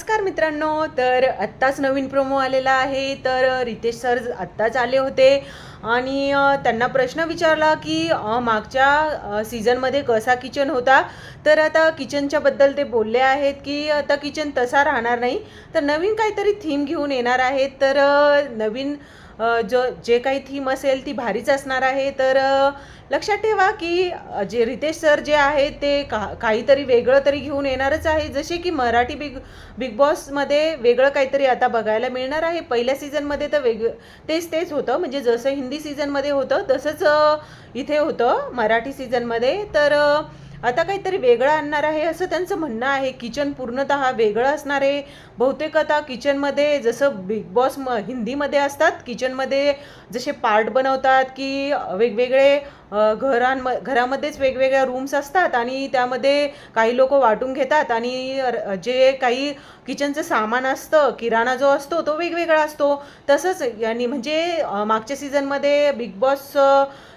नमस्कार मित्रांनो तर आत्ताच नवीन प्रोमो आलेला आहे. तर रितेश सर आत्ताच आले होते आणि त्यांना प्रश्न विचारला की मागच्या सीझनमध्ये कसा किचन होता? तर आता किचनच्या बद्दल ते बोलले आहेत की आता किचन तसा राहणार नाही. तर नवीन काहीतरी थीम घेऊन येणार आहेत. तर नवीन ज जे काही थीम असेल ती भारीच असणार आहे. तर लक्षात ठेवा की जे रितेश सर जे आहेत ते का काहीतरी वेगळं तरी घेऊन येणारच आहे. जसे की मराठी बिग बिग बॉसमध्ये वेगळं काहीतरी आता बघायला मिळणार आहे. पहिल्या सीझनमध्ये तर वेग तेच तेच होतं. म्हणजे जसं हिंदी सीझनमध्ये होतं तसंच इथे होतं मराठी सीझनमध्ये तर आता काहीतरी वेगळं आणणार आहे असं त्यांचं म्हणणं आहे. किचन पूर्णतः वेगळं असणार आहे. बहुतेक आता किचनमध्ये जसं बिग बॉस म हिंदीमध्ये असतात किचनमध्ये जसे पार्ट बनवतात की वेगवेगळे घरांम घरामध्येच वेगवेगळ्या रूम्स असतात आणि त्यामध्ये काही लोक वाटून घेतात आणि जे काही किचनचं सामान असतं किराणा जो असतो तो वेगवेगळा असतो. तसंच यांनी म्हणजे मागच्या सीझनमध्ये बिग बॉस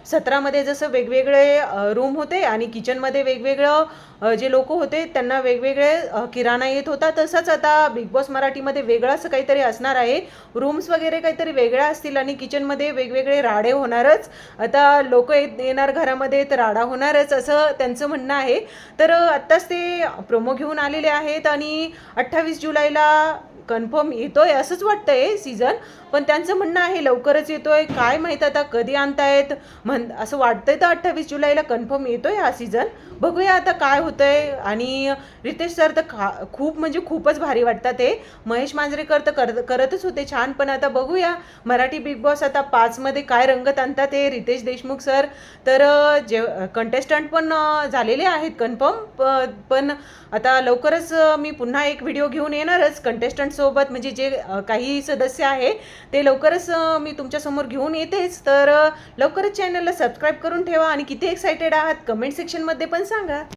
सतरामध्ये जसं वेगवेगळे रूम होते आणि किचनमध्ये वेगवेगळं जे लोक होते त्यांना वेगवेगळे किराणा येत होता. तसंच आता बिग बॉस मराठीमध्ये वेगळं असं काहीतरी असणार आहे. रूम्स वगैरे काहीतरी वेगळ्या असतील आणि किचनमध्ये वेगवेगळे राडे होणारच. आता लोक येणार घरामध्ये तर राडा होणारच असं त्यांचं म्हणणं आहे. तर आत्ताच ते प्रोमो घेऊन आलेले आहेत आणि अठ्ठावीस जुलैला कन्फर्म येतोय असंच वाटतंय सीझन पण त्यांचं म्हणणं आहे लवकरच येतोय. काय माहीत आता कधी आणतायत? म्हण असं वाटतंय तर अठ्ठावीस जुलैला कन्फर्म येतोय हा सीझन. बघूया आता काय होतंय. आणि रितेश सर तर खा खूप म्हणजे खूपच भारी वाटतात ते महेश मांजरेकर तर कर करतच होते छान पण आता बघूया. मराठी बिग बॉस आता पाचमध्ये काय रंगत आणतात ते रितेश देशमुख सर. तर जे कंटेस्टंट पण झालेले आहेत कन्फर्म. पण आता लवकरच मी पुन्हा एक व्हिडिओ घेऊन येणारच. कंटेस्टंट सोबत म्हणजे जे काही सदस्य आहे ते लवकरच मी तुमच्यासमोर घेऊन येतेच. तर लवकरच चॅनलला सबस्क्राईब करून ठेवा आणि किती एक्सायटेड आहात कमेंट सेक्शनमध्ये पण सांगा.